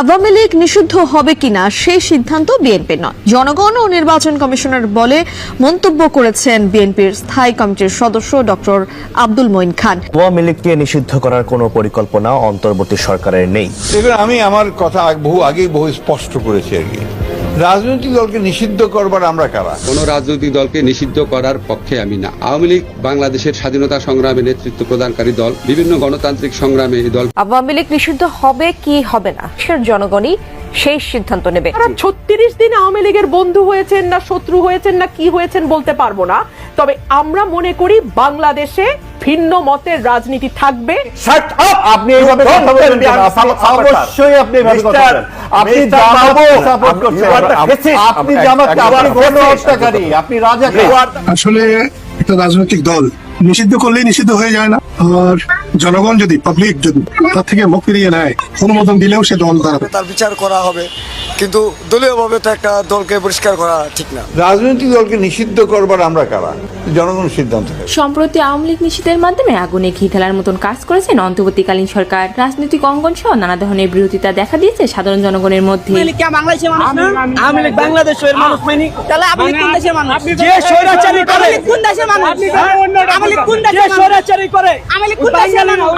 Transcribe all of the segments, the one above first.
আওয়ামী লীগ নিষিদ্ধ হবে কিনা সেই সিদ্ধান্ত বিএনপির নয়। জনগণ ও নির্বাচন কমিশনার বলে মন্তব্য করেছেন বিএনপির স্থায়ী কমিটির সদস্য ডক্টর আব্দুল মঈন খান। আওয়ামী লীগকে নিষিদ্ধ করার কোনো পরিকল্পনা অন্তর্বর্তী সরকারের নেই। এবার আমি আমার কথা বহু আগেই বহু স্পষ্ট করেছি আর কি। রাজনৈতিক দলকে নিষিদ্ধ করবার আমরা কারা? কোন রাজনৈতিক দলকে নিষিদ্ধ করার পক্ষে আমি না। আওয়ামী লীগ বাংলাদেশের স্বাধীনতা সংগ্রামে নেতৃত্ব প্রদানকারী দল বিভিন্ন গণতান্ত্রিক সংগ্রামে এই দল আওয়ামী লীগ নিষিদ্ধ হবে কি হবে না? সের জনগণই সেই সিদ্ধান্ত নেবে। তারা ছত্রিশ দিন আওয়ামী লীগের বন্ধু হয়েছেন না শত্রু হয়েছেন না কি হয়েছেন বলতে পারব না। তবে আমরা মনে করি বাংলাদেশে ভিন্ন মতের রাজনীতি থাকবে। আপনি এইভাবে কথা বলবেন অবশ্যই আপনি এইভাবে কথা বলবেন। আপনি জামাতকে সাপোর্ট করছেন। আপনি জামাতকে আপনি গণ আপনি রাজাকার আসলে একটা রাজনৈতিক দল নিষিদ্ধ করলেই নিষিদ্ধ হয়ে যায় না। আর জনগণ যদি পাবলিক যদি তার থেকে মুখ ফিরিয়ে নেয় অনুমোদন দিলেও সে দল দাঁড়াবে তার বিচার করা হবে। কিন্তু দলীয়ভাবে তো একটা দলকে পরিষ্কার করা ঠিক না। রাজনৈতিক দলকে নিষিদ্ধ করবার আমরা কারা? জনগণ সিদ্ধান্ত সম্প্রতি আওয়ামী লীগ নিষিদ্ধের মাধ্যমে আগুনে ঘি ঢালার মতন কাজ করেছেন অন্তর্বর্তীকালীন সরকার। রাজনৈতিক অঙ্গন সহ নানা ধরনের বিরোধিতা দেখা দিয়েছে সাধারণ জনগণের মধ্যে। বাংলাদেশের মানুষ মানি তাহলে আপনি কোন দেশের মানুষ? যে স্বৈরাচারী করে কোন দেশের মানুষ? আপনি কোন যে স্বৈরাচারী করে।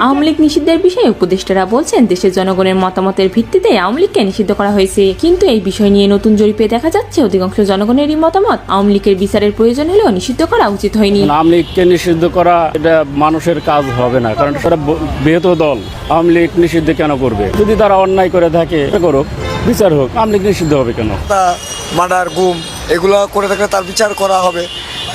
আওয়ামী লীগ নিষিদ্ধের বিষয়ে উপদেষ্টারা বলছেন দেশের জনগণের মতামতের ভিত্তিতে আওয়ামী লীগকে নিষিদ্ধ করা হয়েছে। কিন্তু এই বিষয় নিয়ে নতুন জরিপে দেখা যাচ্ছে অধিকাংশ জনগণেরই মতামত। আওয়ামী লীগের বিচারের প্রয়োজন হলেও নিষিদ্ধ করা উচিত হয়নি। আওয়ামী লীগকে নিষিদ্ধ করা এটা মানুষের কাজ হবে না কারণ সেটা বৃহৎ দল। আওয়ামী লীগ নিষিদ্ধ কেন করবে? যদি তারা অন্যায় করে থাকে করুক বিচার হোক। আওয়ামী লীগ নিষিদ্ধ হবে কেন? মার্ডার গুম এগুলো করে থাকলে তার বিচার করা হবে।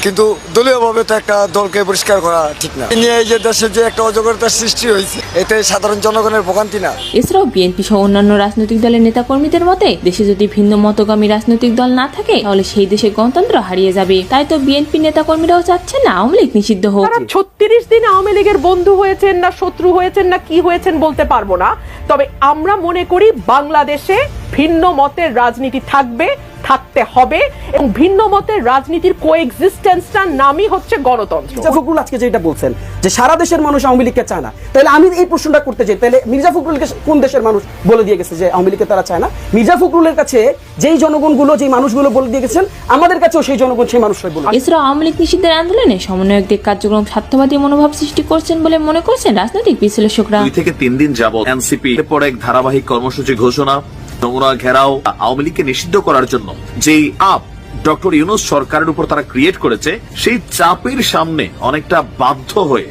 কিন্তু দলীয়ভাবে তো একটা দলকে পরিষ্কার করা ঠিক না। নিয়ে এই যে দেশে যে একটা অজগরতার সৃষ্টি হয়েছে এতে সাধারণ জনগণের ভোগান্তি না। এছাড়াও বিএনপি সহ অন্যান্য রাজনৈতিক দলের নেতাকর্মীদের মতে দেশে যদি ভিন্ন মতগামী রাজনৈতিক দল না থাকে তাহলে সেই দেশে গণতন্ত্র হারিয়ে যাবে। তাই তো বিএনপি নেতাকর্মীরাও চাচ্ছেন না আওয়ামী লীগ নিষিদ্ধ হোক। তারা ছত্রিশ দিন আওয়ামী লীগের বন্ধু হয়েছেন না শত্রু হয়েছেন না কি হয়েছেন বলতে পারব না। তবে আমরা মনে করি বাংলাদেশে ভিন্ন মতের রাজনীতি থাকবে। থাকতে হবে এবং ভিন্ন মতের রাজনীতির কোএক্সিস্টেন্সটার নামই হচ্ছে গণতন্ত্র। মির্জা ফখরুল আজকে যেটা বলছেন যে সারা দেশের মানুষ আওয়ামী লীগকে চায় না। তাহলে আমি এই প্রশ্নটা করতে চাই তাহলে মির্জা ফখরুলকে কোন দেশের মানুষ বলে দিয়ে গেছে যে আওয়ামী লীগকে তারা চায় না? মির্জা ফখরুলের কাছে যেই জনগণগুলো যেই মানুষগুলো বলে দিয়ে গেছেন আমাদের কাছেও সেই জনগণ সেই মানুষরাই বলে এছাড়াও আওয়ামী লীগ নিষিদ্ধের আন্দোলনে সমন্বয়কদের কার্যক্রম স্বার্থবাদী মনোভাব সৃষ্টি করছেন বলে মনে করছেন রাজনৈতিক বিশ্লেষকরা। দুই থেকে তিন দিন যাবৎ এনসিপি পর এক ধারাবাহিক কর্মসূচি ঘোষণা। নমুনা ঘেরাও আওয়ামী লীগকে নিষিদ্ধ করার জন্য যেই আপ ডক্টর ইউনুস সরকারের উপর তারা ক্রিয়েট করেছে, সেই চাপের সামনে অনেকটা বাধ্য হয়ে